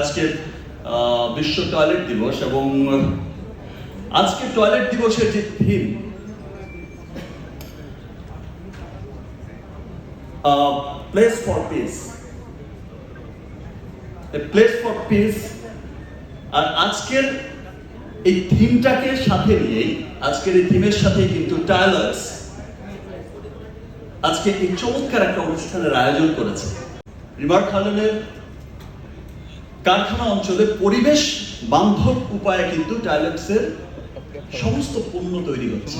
আজকে বিশ্ব টয়লেট দিবস এবং আজকে টয়লেট দিবসের যে theme place for peace place for peace আর আজকের এই থিমটাকে সাথে নিয়েই, আজকের এই থিমের সাথে কিন্তু টায়ালার্স আজকে এই চমৎকার একটা অনুষ্ঠানের আয়োজন করেছে। রিভার খালেনের কারখানা অঞ্চলে পরিবেশ বান্ধব উপায়ে কিন্তু টাইলেটসের সমস্ত পণ্য তৈরি হচ্ছে।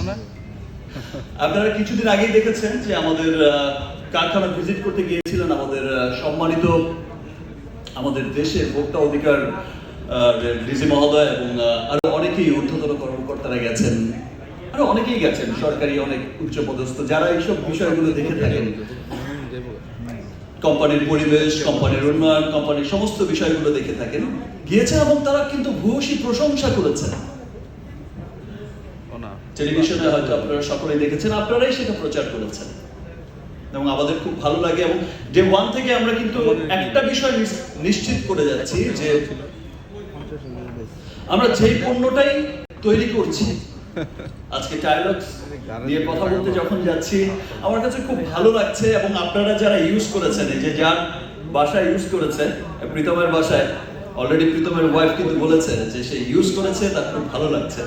আপনারা কিছুদিন আগেই দেখেছেন যে আমাদের কারখানা ভিজিট করতে গিয়েছিলেন আমাদের সম্মানিত আমাদের দেশের ভোক্তা অধিকার ডিসি মহোদয় এবং আরও অনেকেই ঊর্ধ্বতন কর্মকর্তারা গেছেন। আরও অনেকেই গেছেন সরকারি অনেক উচ্চপদস্থ যারা এইসব বিষয়গুলো দেখে থাকেন। কোম্পানির পরিবেশ কোম্পানির উন্নয়ন কোম্পানির সমস্ত বিষয়গুলো দেখে থাকেন। গিয়েছেন এবং তারা কিন্তু ভূয়সী প্রশংসা করেছেন। টেলিভিশনে হয়তো আপনারা সকলেই দেখেছেন আপনারাই সেটা প্রচার করেছেন। এবং আমাদের খুব ভালো লাগে এবং ডে ওয়ান থেকে আমরা কিন্তু একটা বিষয় নিশ্চিত করে যাচ্ছি যে আমরা যেই পণ্যটাই তৈরি করছি আজকে টাইলক্স নিয়ে কথা বলতে যখন যাচ্ছি আমার কাছে খুব ভালো লাগছে এবং আপনারা যারা ইউজ করেছেন এই যে যার বাসায় ইউজ করেছে প্রীতমের বাসায় অলরেডি প্রীতমের ওয়াইফ কিন্তু বলেছে যে সে ইউজ করেছে তার খুব ভালো লাগছে।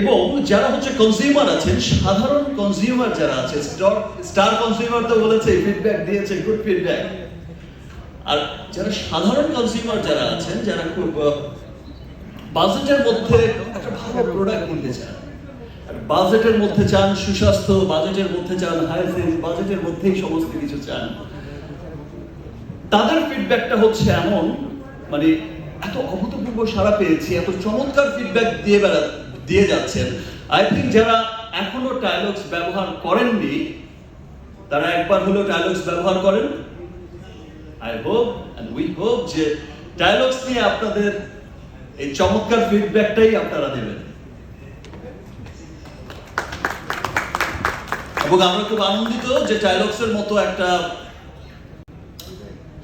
এবং যারা হচ্ছে কনজিউমার আছেন সাধারণ কনজিউমার যারা আছে স্টার স্টার কনজিউমার তো বলেছে ফিডব্যাক দিয়েছে গুড ফিডব্যাক আর যারা সাধারণ কনজিউমার যারা আছেন যারা খুব বাজেটের মধ্যে একটা ভালো প্রোডাক্ট কিনতে চান। বাজেটের মধ্যে চান সুস্বাস্থ্য, বাজেটের মধ্যে চান হাইজিন বাজেটের মধ্যেই সমস্ত কিছু চান। তাদের ফিডব্যাকটা হচ্ছে এমন মানে এত অভূতপূর্ব সারা পেয়েছি, এত চমৎকার ফিডব্যাক দিয়ে বেড়া, দিয়ে যাচ্ছেন। আই থিঙ্ক যারা এখনও টাইলক্স ব্যবহার করেননি, তারা একবার হলেও টাইলক্স ব্যবহার করেন। I hope and we hope যে ডায়লগস নিয়ে আপনাদের এই চমৎকার ফিডব্যাকটাই আপনারা দেবেন। এবং আমরা খুব আনন্দিত যে ডায়লগসের মতো একটা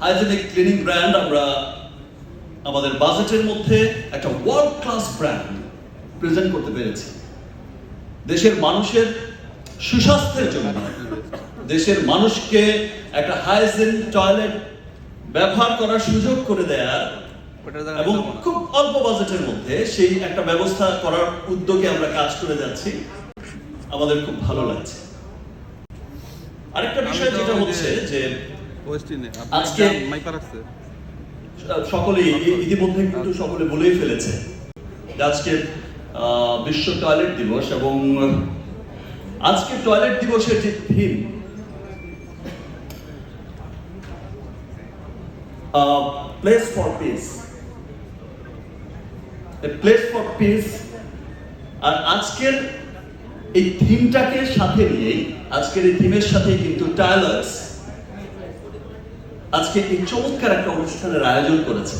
হাইজেনিক ক্লিনিং ব্র্যান্ড আমরা আমাদের বাজেটের মধ্যে একটা ওয়ার্ল্ড ক্লাস ব্র্যান্ড প্রেজেন্ট করতে পেরেছি। দেশের মানুষের সুস্বাস্থ্যের জন্য। দেশের মানুষকে একটা হাইজিন টয়লেট ব্যবহার করার সুযোগ করে দেয়ার এবং খুব অল্প বাজেটের মধ্যে সেই একটা ব্যবস্থা করার উদ্যোগে আমরা কাজ করে যাচ্ছি। আমাদের খুব ভালো লাগছে। আরেকটা বিষয় যেটা হচ্ছে যে আজকে- সকলেই ইতিমধ্যে কিন্তু সকলে বলেই ফেলেছে যে আজকে আহ, বিশ্ব টয়লেট দিবস এবং আজকে টয়লেট দিবসের যে theme place for peace. Place for peace আর আজকের এই থিমটাকে সাথে নিয়েই, আজকের এই থিমের সাথে কিন্তু টায়ালার্স আজকে এই চমৎকার একটা অনুষ্ঠানের আয়োজন করেছে।